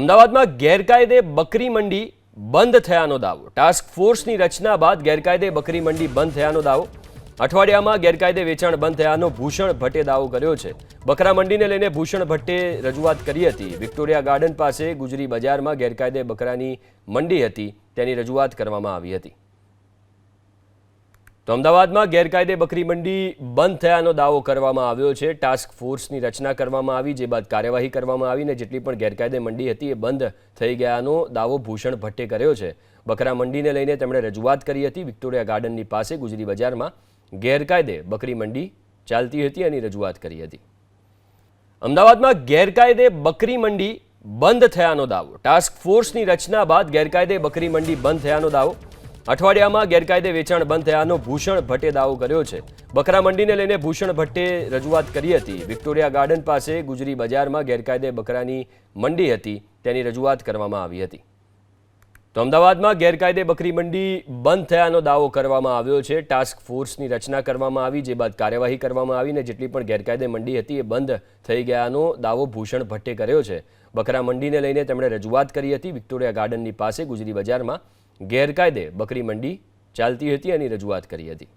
અમદાવાદમાં ગેરકાયદે બકરી મંડી બંધ થયાનો દાવો. ટાસ્ક ફોર્સની રચના બાદ ગેરકાયદે બકરી મંડી બંધ થયાનો દાવો. અઠવાડિયામાં ગેરકાયદે વેચાણ બંધ થયાનો ભૂષણ ભટ્ટે દાવો કર્યો છે. બકરા મંડીને લઈને ભૂષણ ભટ્ટે રજૂઆત કરી હતી. વિક્ટોરિયા ગાર્ડન પાસે ગુજરી બજારમાં ગેરકાયદે બકરાની મંડી હતી. તેની રજૂઆત કરવામાં આવી હતી. તો અમદાવાદમાં ગેરકાયદે બકરી મંડી બંધ થયાનો દાવો કરવામાં આવ્યો છે. ટાસ્ક ફોર્સની રચના કરવામાં આવી, જે બાદ કાર્યવાહી કરવામાં આવી ને જેટલી પણ ગેરકાયદે મંડી હતી એ બંધ થઈ ગયાનો દાવો ભૂષણ ભટ્ટે કર્યો છે. બકરા મંડીને લઈને તેમણે રજૂઆત કરી હતી. વિક્ટોરિયા ગાર્ડનની પાસે ગુજરી બજારમાં ગેરકાયદે બકરી મંડી ચાલતી હતી એની રજૂઆત કરી હતી. અમદાવાદમાં ગેરકાયદે બકરી મંડી બંધ થયાનો દાવો. ટાસ્ક ફોર્સની રચના બાદ ગેરકાયદે બકરી મંડી બંધ થયાનો દાવો અઠવાડિયામાં ગેરકાયદે વેચાણ બંધ થયાનો ભૂષણ ભટ્ટે દાવો કર્યો છે. બકરા મંડીને લઈને ભૂષણ ભટ્ટે રજૂઆત કરી હતી. વિક્ટોરિયા ગાર્ડન પાસે ગુજરી બજારમાં ગેરકાયદે બકરાની મંડી હતી. તેની રજૂઆત કરવામાં આવી હતી. તો અમદાવાદમાં ગેરકાયદે બકરી મંડી બંધ થયાનો દાવો કરવામાં આવ્યો છે. ટાસ્ક ફોર્સની રચના કરવામાં આવી, જે બાદ કાર્યવાહી કરવામાં આવી ને જેટલી પણ ગેરકાયદે મંડી હતી એ બંધ થઈ ગયાનો દાવો ભૂષણ ભટ્ટે કર્યો છે. બકરા મંડીને લઈને તેમણે રજૂઆત કરી હતી. વિક્ટોરિયા ગાર્ડનની પાસે ગુજરી બજારમાં ગેરકાયદે બકરી મંડી ચાલતી હતી એની રજૂઆત કરી હતી.